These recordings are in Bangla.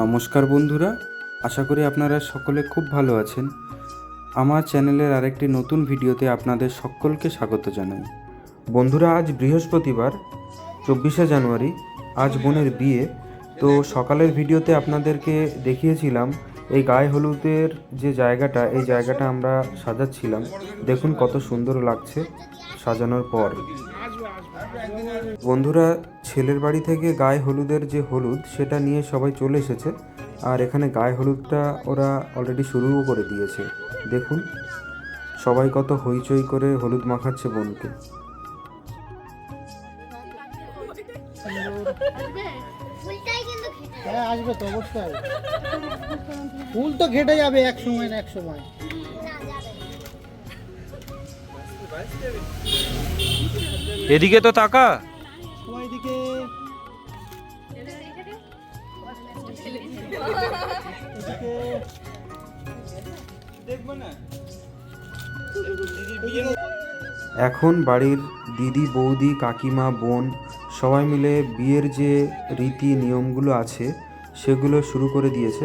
নমস্কার বন্ধুরা, আশা করি আপনারা সকলে খুব ভালো আছেন। আমার চ্যানেলের আরেকটি নতুন ভিডিওতে আপনাদের সকলকে স্বাগত জানাই। বন্ধুরা, আজ বৃহস্পতিবার, চব্বিশে জানুয়ারি, আজ বোনের বিয়ে। তো সকালের ভিডিওতে আপনাদেরকে দেখিয়েছিলাম, এই গায়ে হলুদের যে জায়গাটা, এই জায়গাটা আমরা সাজাচ্ছিলাম। দেখুন কত সুন্দর লাগছে সাজানোর পর। বন্ধুরা, ছেলের বাড়ি থেকে গায়ে হলুদের যে হলুদ, সেটা নিয়ে সবাই চলে এসেছে। আর এখানে গায়ে হলুদটা ওরা অলরেডি শুরুও করে দিয়েছে। দেখুন, সবাই কত হইচই করে হলুদ মাখাচ্ছে বোনকে। হ্যাঁ আসবে তো, অবশ্যই। ফুল তো ঘেটে যাবে এক সময় না এক সময়। এদিকে তো তাকা। এখন বাড়ির দিদি, বৌদি, কাকিমা, বোন সবাই মিলে বিয়ের যে রীতি নিয়মগুলো আছে, সেগুলো শুরু করে দিয়েছে।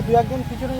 দু একজন পিছনে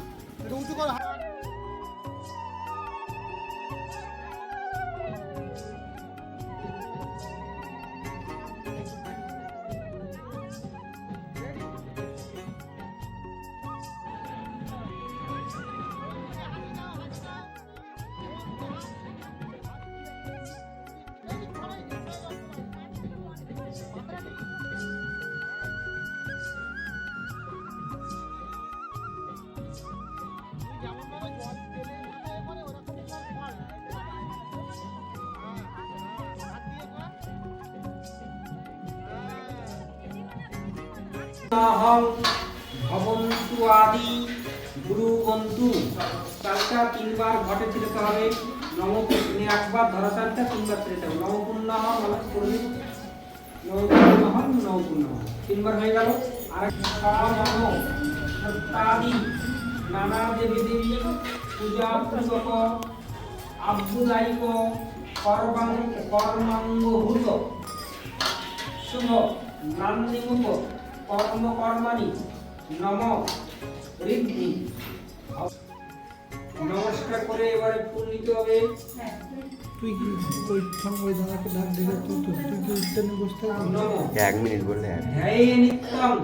অহং ভবন্তু আদি গুরু বন্ধু চালটা তিনবার ঘটে ফিরতে হবে নম একবার ধরা চালটা তিনবার ফিরতে হবে নম পুণ্য নম করবি নম পুণ্য নম পুণ্য তিনবার হয়ে গেল। আর নম নানা দেবী দেবী পূজা পূজক আব্দুলাইক কর্মাঙ্গ কর্মাঙ্গভূত, শুভ, নান্দিমুখ। কর্ম কর্মাণি নম ঋদ্ধি। নমস্কার করে এবারে ফুল নিতে হবে। তুই কি ওই ওই দাদাকে ডাক দিলে তুই তো তুই কি উঠতে বসতে এক মিনিট বললে এক। ধ্যায়ে নিত্যং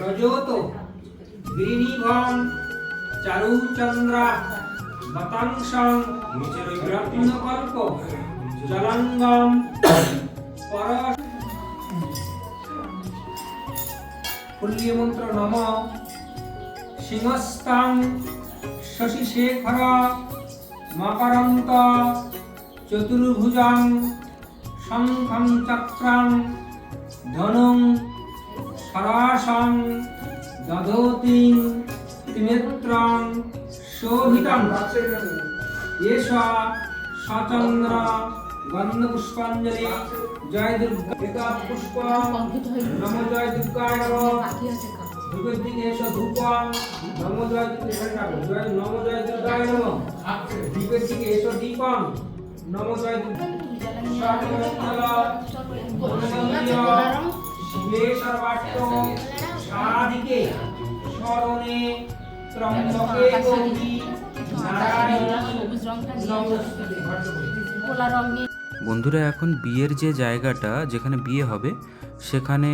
রজত। চারুচন্দ্রা। রত্নকল্প জলাঙ্গম পর পুল্যমন্ত্র নম। সিংহস্তাং শশিশেখর মকরন্ত চতুর্ভুজাং শঙ্খং চক্রাং ধনুং সরাসং দধতিং ত্রিনেত্রং শোভিতং এষ সচন্দ্র গন্ধপুষ্পাঞ্জলি। জয় দুর্গা। পুষ্প নম জয় দুর্গায় ধূপের দিকে এসো ধূপম নম জয় জয় নম। জয় দুর্গায় নম। দীপের দিকে এসো দীপম। নম জয় শিবে সর্বার্থ সাধিকে স্মরণে ত্রম্বকে গৌরী। নারায়ণ। নমস্তে। কোলা রং নিয়ে বন্ধুরা, এখন বিয়ের যে জায়গাটা যেখানে বিয়ে হবে, সেখানে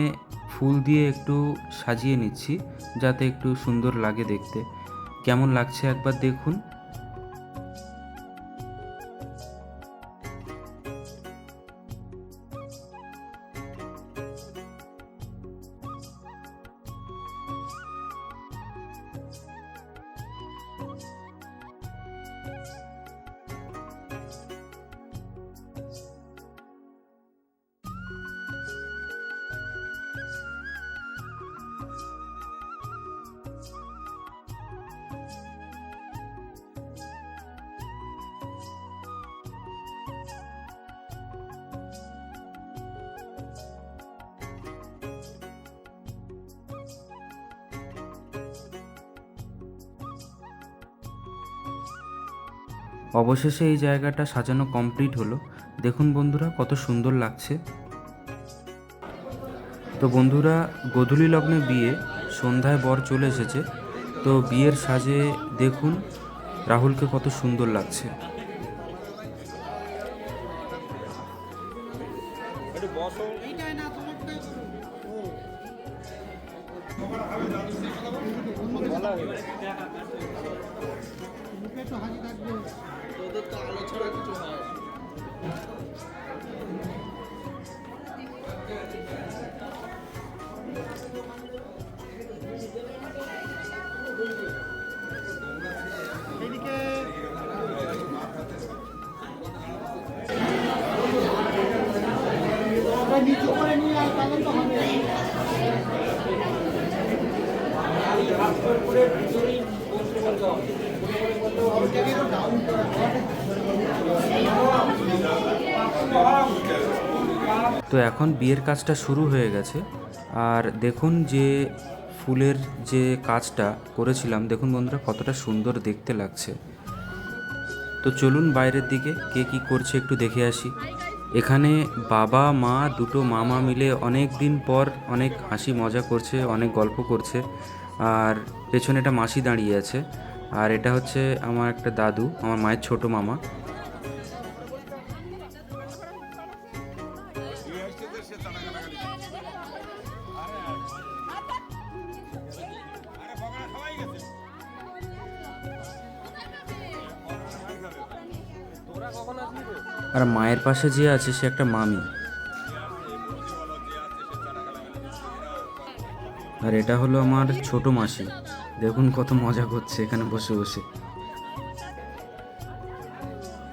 ফুল দিয়ে একটু সাজিয়ে নিচ্ছি, যাতে একটু সুন্দর লাগে দেখতে। কেমন লাগছে একবার দেখুন। অবশেষে এই জায়গাটা সাজানো কমপ্লিট হলো। দেখুন বন্ধুরা, কত সুন্দর লাগছে। তো বন্ধুরা, গোধূলি লগ্নে বিয়ে, সন্ধ্যায় বর চলে এসেছে। তো বিয়ের সাজে দেখুন, রাহুলকে কত সুন্দর লাগছে। তো এখন বিয়ের কাজটা শুরু হয়ে গেছে। আর দেখুন যে ফুলের যে কাজটা করেছিলাম, দেখুন বন্ধুরা কতটা সুন্দর দেখতে লাগছে। তো চলুন বাইরের দিকে কে কি করছে একটু দেখে আসি। এখানে বাবা, মা দুটো মামা মিলে অনেক দিন পর অনেক হাসি মজা করছে, অনেক গল্প করছে। আর পেছনে একটা মাসি দাঁড়িয়ে আছে। আর এটা হচ্ছে আমার একটা দাদু, আমার মায়ের ছোট মামা। মায়ের পাশে যে আছে সে একটা মামি। আর এটা হলো আমার ছোট মাসি। দেখুন কত মজা করছে এখানে বসে বসে।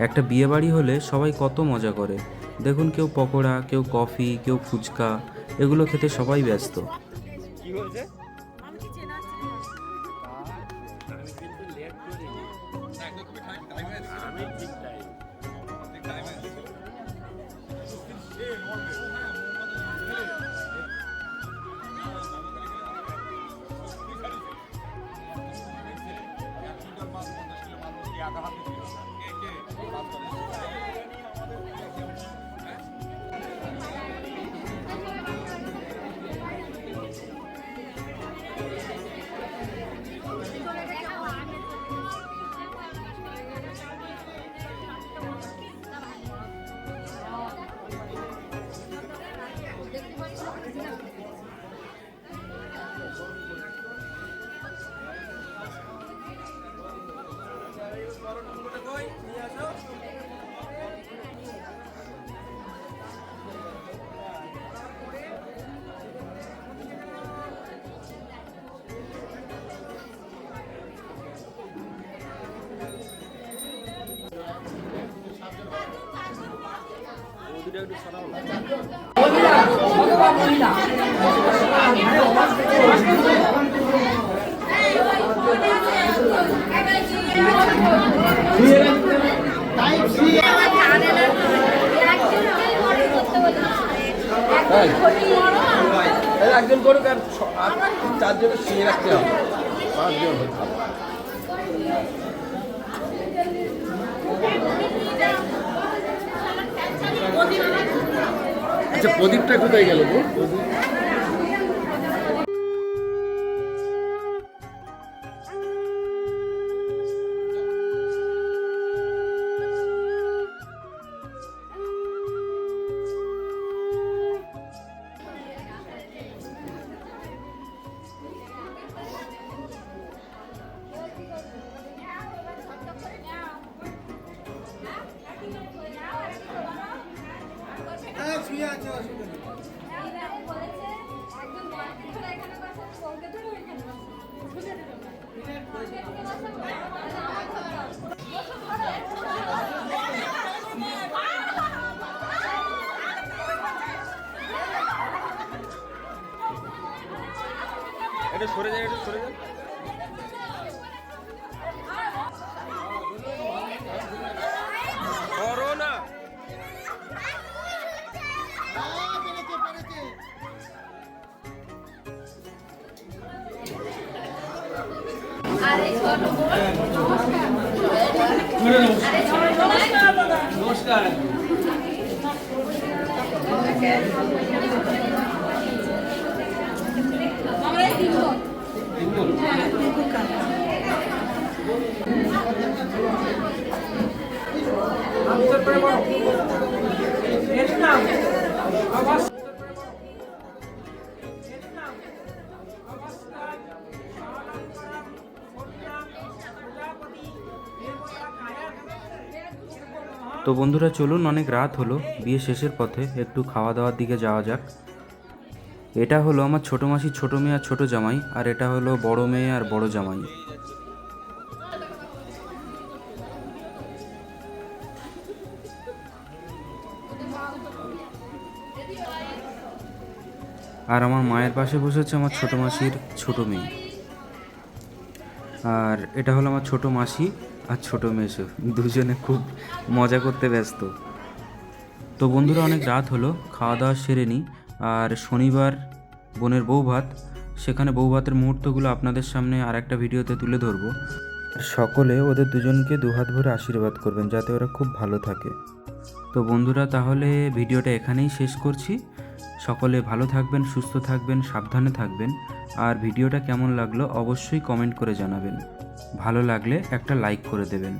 একটা বিয়ে বাড়ি হলে সবাই কত মজা করে। দেখুন কেউ পকোড়া, কেউ কফি, কেউ ফুচকা, এগুলো খেতে সবাই ব্যস্ত। একজন করুক আর চারজনের শুয়ে রাখতে হবে পাঁচজন হতে হবে। আচ্ছা প্রদীপটা কোথায় গেল গো? এটা সরে যায় এটা সরে যায়। নমস্কার। আনসার তো বন্ধুরা চলুন, অনেক রাত হলো। বিয়ে শেষের পথে একটু খাওয়া দাওয়ার দিকে যাওয়া যাক। এটা হলো আমার ছোটো মাসির ছোটো মেয়ে আর ছোটো জামাই, আর এটা হলো বড় মেয়ে আর বড় জামাই। আর আমার মায়ের পাশে বসেছে আমার ছোটো মাসির ছোটো মেয়ে। আর এটা হলো আমার ছোটো মাসি আর ছোটো মেসো দুজনে খুব মজা করতে ব্যস্ত। তো বন্ধুরা, অনেক রাত হলো খাওয়া দাওয়া সেরে নিই আর শনিবার বোনের বউ ভাত, সেখানে বউ ভাতের মুহূর্তগুলো আপনাদের সামনে আর একটা ভিডিওতে তুলে ধরবো। সকলে ওদের দুজনকে দুহাত ভরে আশীর্বাদ করবেন, যাতে ওরা খুব ভালো থাকে। তো বন্ধুরা, তাহলে ভিডিওটা এখানেই শেষ করছি। সকলে ভালো থাকবেন, সুস্থ থাকবেন, সাবধানে থাকবেন। আর ভিডিওটা কেমন লাগল অবশ্যই কমেন্ট করে জানাবেন। ভালো লাগলে একটা লাইক করে দেবেন।